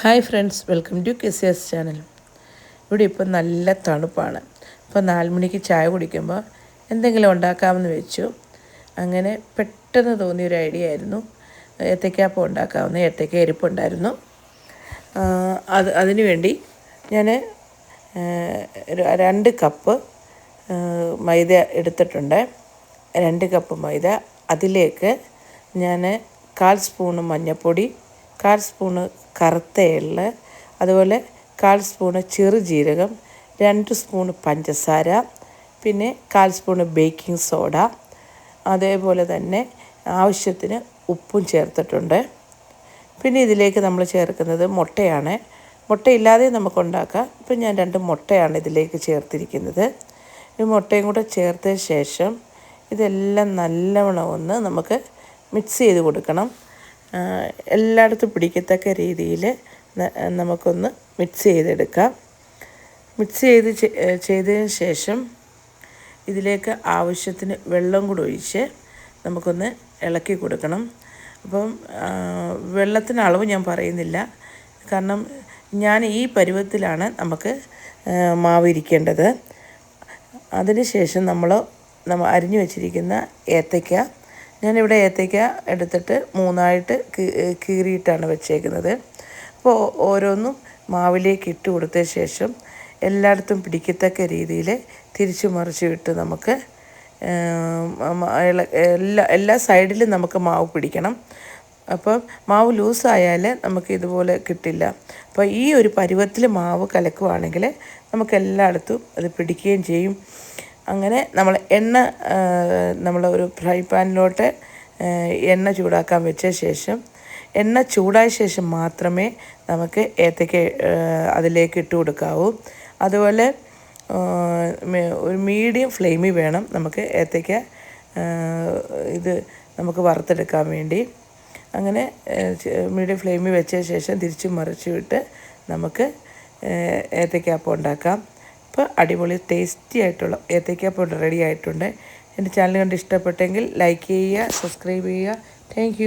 Hi friends welcome to K C S channel. ഇവിടെ ഇപ്പോൾ നല്ല തണുപ്പാണ്. ഇപ്പോൾ നാല് മണിക്ക് ചായ കുടിക്കുമ്പോൾ എന്തെങ്കിലും ഉണ്ടാക്കാമെന്ന് വെച്ചു. അങ്ങനെ പെട്ടെന്ന് തോന്നിയ ഒരു ഐഡിയ ആയിരുന്നു. ഏത്തയ്ക്കാപ്പം ഉണ്ടാക്കാവുന്ന ഏത്തയ്ക്ക എരിപ്പുണ്ടായിരുന്നു. അത് അതിനുവേണ്ടി ഞാൻ രണ്ട് കപ്പ് മൈദ എടുത്തിട്ടുണ്ട്. രണ്ട് കപ്പ് മൈദ. അതിലേക്ക് ഞാൻ കാൽ സ്പൂണ് മഞ്ഞൾപ്പൊടി കാൽ സ്പൂണ് കറുത്ത എള്ള് അതുപോലെ കാൽ സ്പൂണ് ചെറുജീരകം രണ്ട് സ്പൂണ് പഞ്ചസാര പിന്നെ കാൽ സ്പൂണ് ബേക്കിംഗ് സോഡ അതേപോലെ തന്നെ ആവശ്യത്തിന് ഉപ്പും ചേർത്തിട്ടുണ്ട്. പിന്നെ ഇതിലേക്ക് നമ്മൾ ചേർക്കുന്നത് മുട്ടയാണ്. മുട്ടയില്ലാതെ നമുക്ക് ഉണ്ടാക്കാം. ഇപ്പം ഞാൻ രണ്ട് മുട്ടയാണ് ഇതിലേക്ക് ചേർത്തിരിക്കുന്നത്. ഈ മുട്ടയും കൂടെ ചേർത്തതിന് ശേഷം ഇതെല്ലാം നല്ലവണ്ണം ഒന്ന് നമുക്ക് മിക്സ് ചെയ്ത് കൊടുക്കണം. എല്ലായിടത്തും പിടിക്കത്തക്ക രീതിയിൽ നമുക്കൊന്ന് മിക്സ് ചെയ്തെടുക്കാം. മിക്സ് ചെയ്ത് ചെയ്തതിന് ശേഷം ഇതിലേക്ക് ആവശ്യത്തിന് വെള്ളം കൂടെ ഒഴിച്ച് നമുക്കൊന്ന് ഇളക്കി കൊടുക്കണം. അപ്പം വെള്ളത്തിന് അളവ് ഞാൻ പറയുന്നില്ല. കാരണം ഞാൻ ഈ പരുവത്തിലാണ് നമുക്ക് മാവ് ഇരിക്കേണ്ടത്. അതിനുശേഷം നമ്മൾ നമ്മൾ അരിഞ്ഞു വെച്ചിരിക്കുന്ന ഏത്തയ്ക്ക ഞാനിവിടെ ഏത്തയ്ക്ക എടുത്തിട്ട് മൂന്നായിട്ട് കീറിയിട്ടാണ് വെച്ചേക്കുന്നത്. അപ്പോൾ ഓരോന്നും മാവിലേക്ക് ഇട്ട് കൊടുത്ത ശേഷം എല്ലായിടത്തും പിടിക്കത്തക്ക രീതിയിൽ തിരിച്ചു മറിച്ച് വിട്ട് നമുക്ക് എല്ലാ എല്ലാ സൈഡിലും നമുക്ക് മാവ് പിടിക്കണം. അപ്പം മാവ് ലൂസായാൽ നമുക്ക് ഇതുപോലെ കിട്ടില്ല. അപ്പോൾ ഈ ഒരു പരുവത്തിൽ മാവ് കലക്കുവാണെങ്കിൽ നമുക്ക് എല്ലായിടത്തും അത് പിടിക്കുകയും ചെയ്യും. അങ്ങനെ നമ്മൾ എണ്ണ നമ്മൾ ഒരു ഫ്രൈ പാനിലോട്ട് എണ്ണ ചൂടാക്കാൻ വെച്ച ശേഷം എണ്ണ ചൂടായ ശേഷം മാത്രമേ നമുക്ക് ഏത്തയ്ക്ക അതിലേക്ക് ഇട്ട് കൊടുക്കാവൂ. അതുപോലെ ഒരു മീഡിയം ഫ്ലെയിമിൽ വേണം നമുക്ക് ഏത്തയ്ക്ക ഇത് നമുക്ക് വറുത്തെടുക്കാൻ വേണ്ടി. അങ്ങനെ മീഡിയം ഫ്ലെയിമിൽ വെച്ച ശേഷം തിരിച്ചും മറിച്ചു വിട്ട് നമുക്ക് ഏത്തയ്ക്കാപ്പം ഉണ്ടാക്കാം. ഇപ്പോൾ അടിപൊളി ടേസ്റ്റി ആയിട്ടുള്ള ഏത്തയ്ക്ക പൗഡർ റെഡി ആയിട്ടുണ്ട്. എന്റെ ചാനൽ കണ്ട് ഇഷ്ടപ്പെട്ടെങ്കിൽ ലൈക്ക് ചെയ്യുക സബ്സ്ക്രൈബ് ചെയ്യുക. താങ്ക്